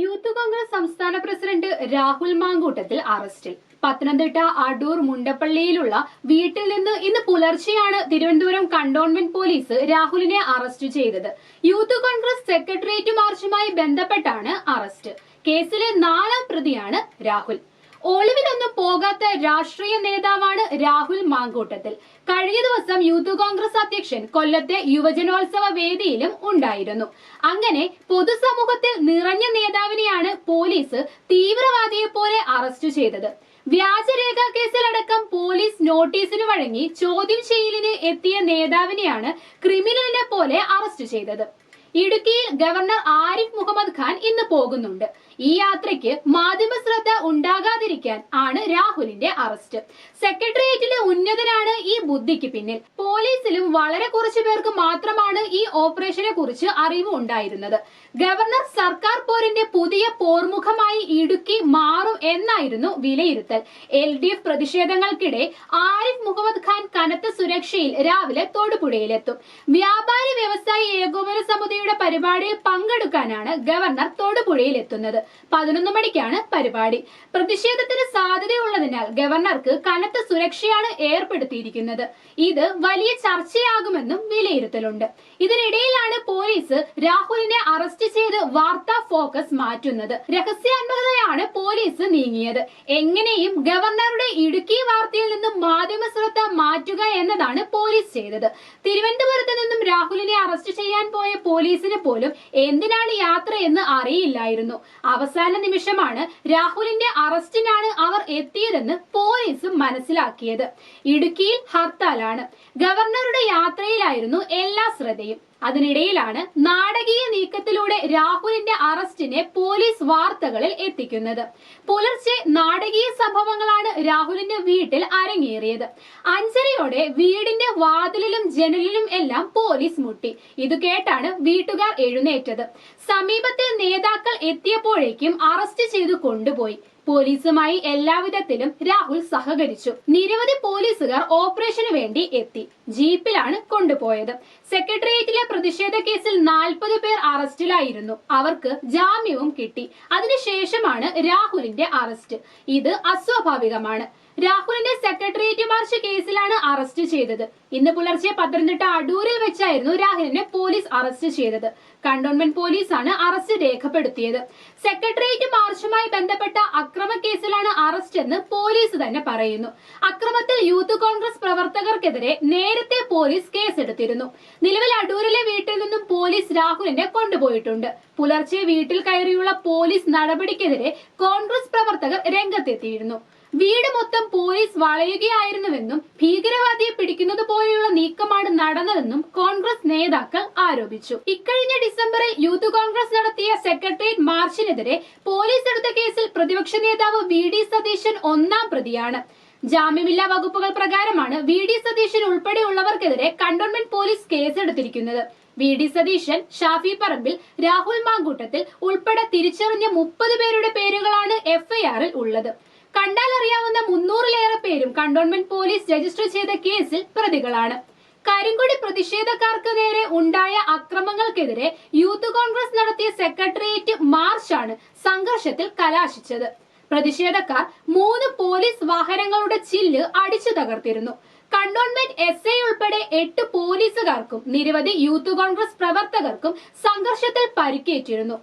Youth Congress സംസ്ഥാന president Rahul Mamkootathil അറസ്റ്റിൽ. പത്തനംതിട്ട അടൂർ മുണ്ടപ്പള്ളിയിലുള്ള വീട്ടിൽ നിന്ന് ഇന്ന് പുലർച്ചെയാണ് തിരുവനന്തപുരം കണ്ടോൺമെന്റ് പോലീസ് രാഹുലിനെ അറസ്റ്റ് ചെയ്തത്. യൂത്ത് കോൺഗ്രസ് സെക്രട്ടേറിയറ്റ് മാർച്ചുമായി ബന്ധപ്പെട്ടാണ് അറസ്റ്റ്. കേസിലെ നാലാം പ്രതിയാണ് രാഹുൽ. ഒളിവിലൊന്നും പോകാത്ത രാഷ്ട്രീയ നേതാവാണ് രാഹുൽ മാങ്കൂട്ടത്തിൽ. കഴിഞ്ഞ ദിവസം യൂത്ത് കോൺഗ്രസ് അധ്യക്ഷൻ കൊല്ലത്തെ യുവജനോത്സവ വേദിയിലും ഉണ്ടായിരുന്നു. അങ്ങനെ പൊതുസമൂഹത്തിൽ നിറഞ്ഞ നേതാവിനെയാണ് പോലീസ് തീവ്രവാദിയെ പോലെ അറസ്റ്റ് ചെയ്തത്. വ്യാജരേഖ കേസിലടക്കം പോലീസ് നോട്ടീസിന് വഴങ്ങി ചോദ്യം ചെയ്യലിന് എത്തിയ നേതാവിനെയാണ് ക്രിമിനലിനെ പോലെ അറസ്റ്റ് ചെയ്തത്. ഇടുക്കിയിൽ ഗവർണർ ആരിഫ് മുഹമ്മദ് ഖാൻ ഇന്ന് പോകുന്നുണ്ട്. ഈ യാത്രയ്ക്ക് മാധ്യമ ശ്രദ്ധ ഉണ്ടാകാതിരിക്കാൻ ആണ് രാഹുലിന്റെ അറസ്റ്റ് സെക്രട്ടേറിയറ്റിലെ ഉന്നതനാണ് ഈ ബുദ്ധിക്ക് പിന്നിൽ. പോലീസിലും വളരെ കുറച്ചു പേർക്ക് മാത്രമാണ് ഈ ഓപ്പറേഷനെ കുറിച്ച് അറിവ് ഉണ്ടായിരുന്നത്. ഗവർണർ സർക്കാർ പോരിന്റെ പുതിയ പോർമുഖമായി ഇടുക്കി മാറും എന്നായിരുന്നു വിലയിരുത്തൽ. എൽ ഡി എഫ് പ്രതിഷേധങ്ങൾക്കിടെ ആരിഫ് മുഹമ്മദ് ഖാൻ കനത്ത സുരക്ഷയിൽ രാവിലെ തൊടുപുഴയിലെത്തും. വ്യാപാരി വ്യവസായി ഏകോപന സമിതിയുടെ പരിപാടിയിൽ പങ്കെടുക്കാനാണ് ഗവർണർ തൊടുപുഴയിൽ എത്തുന്നത് പതിനൊന്ന് മണിക്കാണ് പരിപാടി പ്രതിഷേധത്തിന് സാധ്യതയുള്ളതിനാൽ ഗവർണർക്ക് കനത്ത സുരക്ഷയാണ് ഏർപ്പെടുത്തിയിരിക്കുന്നത്. ഇത് വലിയ ചർച്ചയാകുമെന്നും വിലയിരുത്തലുണ്ട്. ഇതിനിടയിലാണ് പോലീസ് രാഹുലിനെ അറസ്റ്റ് ചെയ്ത് വാർത്താ ഫോക്കസ് മാറ്റുന്നത്. രഹസ്യാത്മകതയാണ് പോലീസ് നീങ്ങിയത്. എങ്ങനെയും ഗവർണറുടെ ഇടുക്കി വാർത്തയിൽ നിന്നും മാധ്യമ ശ്രദ്ധ മാറ്റുക എന്നതാണ് പോലീസ് ചെയ്തത്. തിരുവനന്തപുരത്ത് നിന്നും രാഹുലിനെ അറസ്റ്റ് ചെയ്യാൻ പോയ പോലീസിന് പോലും എന്തിനാണ് യാത്ര എന്ന് അറിയില്ലായിരുന്നു. അവസാന നിമിഷമാണ് രാഹുലിന്റെ അറസ്റ്റിനാണ് അവർ എത്തിയതെന്ന് പോലീസും മനസ്സിലാക്കിയത്. ഇടുക്കിയിൽ ഹർത്താലാണ്. ഗവർണറുടെ യാത്രയിലായിരുന്നു എല്ലാ ശ്രദ്ധയും. അതിനിടയിലാണ് നാടകീയ നീക്കത്തിലൂടെ രാഹുലിന്റെ അറസ്റ്റിനെ പോലീസ് വാർത്തകളിൽ എത്തിക്കുന്നത്. പുലർച്ചെ നാടകീയ സംഭവങ്ങളാണ് രാഹുലിന്റെ വീട്ടിൽ അരങ്ങേറിയത്. അഞ്ചരയോടെ വീടിന്റെ വാതിലിലും ജനലിലും എല്ലാം പോലീസ് മുട്ടി. ഇത് കേട്ടാണ് വീട്ടുകാർ എഴുന്നേറ്റത്. സമീപത്തെ നേതാക്കൾ എത്തിയപ്പോഴേക്കും അറസ്റ്റ് ചെയ്തു കൊണ്ടുപോയി. പോലീസുമായി എല്ലാവിധത്തിലും രാഹുൽ സഹകരിച്ചു. നിരവധി പോലീസുകാർ ഓപ്പറേഷന് വേണ്ടി എത്തി. ജീപ്പിലാണ് കൊണ്ടുപോയത്. സെക്രട്ടേറിയറ്റിലെ പ്രതിഷേധ കേസിൽ നാൽപ്പത് പേർ അറസ്റ്റിലായിരുന്നു. അവർക്ക് ജാമ്യവും കിട്ടി. അതിനുശേഷമാണ് രാഹുലിന്റെ അറസ്റ്റ്. ഇത് അസ്വാഭാവികമാണ്. രാഹുലിന്റെ സെക്രട്ടേറിയറ്റ് മാർച്ച് കേസിലാണ് അറസ്റ്റ് ചെയ്തത്. ഇന്ന് പുലർച്ചെ പത്തനംതിട്ട അടൂരിൽ വെച്ചായിരുന്നു രാഹുലിനെ പോലീസ് അറസ്റ്റ് ചെയ്തത്. കണ്ടോൺമെന്റ് പോലീസാണ് അറസ്റ്റ് രേഖപ്പെടുത്തിയത്. സെക്രട്ടേറിയറ്റ് മാർച്ചുമായി ബന്ധപ്പെട്ട അക്രമ കേസിലാണ് അറസ്റ്റ് എന്ന് പോലീസ് തന്നെ പറയുന്നു. അക്രമത്തിൽ യൂത്ത് കോൺഗ്രസ് പ്രവർത്തകർക്കെതിരെ നേരത്തെ പോലീസ് കേസെടുത്തിരുന്നു. നിലവിൽ അടൂരിലെ വീട്ടിൽ നിന്നും പോലീസ് രാഹുലിനെ കൊണ്ടുപോയിട്ടുണ്ട്. പുലർച്ചെ വീട്ടിൽ കയറിയുള്ള പോലീസ് നടപടിക്കെതിരെ കോൺഗ്രസ് പ്രവർത്തകർ രംഗത്തെത്തിയിരുന്നു. വീട് മൊത്തം പോലീസ് വളയുകയായിരുന്നുവെന്നും ഭീകരവാദിയെ പിടിക്കുന്നത് പോലെയുള്ള നീക്കമാണ് നടന്നതെന്നും കോൺഗ്രസ് നേതാക്കൾ ആരോപിച്ചു. ഇക്കഴിഞ്ഞ ഡിസംബറിൽ യൂത്ത് കോൺഗ്രസ് നടത്തിയ സെക്രട്ടേറിയറ്റ് മാർച്ചിനെതിരെ പോലീസ് എടുത്ത കേസിൽ പ്രതിപക്ഷ നേതാവ് വി ഡി സതീശൻ ഒന്നാം പ്രതിയാണ്. ജാമ്യമില്ലാ വകുപ്പുകൾ പ്രകാരമാണ് വി ഡി സതീശൻ ഉൾപ്പെടെയുള്ളവർക്കെതിരെ കണ്ടോൺമെന്റ് പോലീസ് കേസെടുത്തിരിക്കുന്നത്. വി ഡി സതീശൻ ഷാഫി പറമ്പിൽ രാഹുൽ മാങ്കൂട്ടത്തിൽ ഉൾപ്പെടെ തിരിച്ചറിഞ്ഞ മുപ്പത് പേരുടെ പേരുകളാണ് എഫ്ഐആറിൽ ഉള്ളത്. കണ്ടാൽ അറിയാവുന്ന മുന്നൂറിലേറെ പേരും കണ്ടോൺമെന്റ് പോലീസ് രജിസ്റ്റർ ചെയ്ത കേസിൽ പ്രതികളാണ്. കരിങ്കൊടി പ്രതിഷേധക്കാർക്ക് നേരെ ഉണ്ടായ അക്രമങ്ങൾക്കെതിരെ യൂത്ത് കോൺഗ്രസ് നടത്തിയ സെക്രട്ടേറിയറ്റ് മാർച്ചാണ് സംഘർഷത്തിൽ കലാശിച്ചത്. പ്രതിഷേധക്കാർ മൂന്ന് പോലീസ് വാഹനങ്ങളുടെ ചില്ല് അടിച്ചു തകർത്തിരുന്നു. കണ്ടോൺമെന്റ് എസ് ഐ ഉൾപ്പെടെ എട്ട് പോലീസുകാർക്കും നിരവധി യൂത്ത് കോൺഗ്രസ് പ്രവർത്തകർക്കും സംഘർഷത്തിൽ പരിക്കേറ്റിരുന്നു.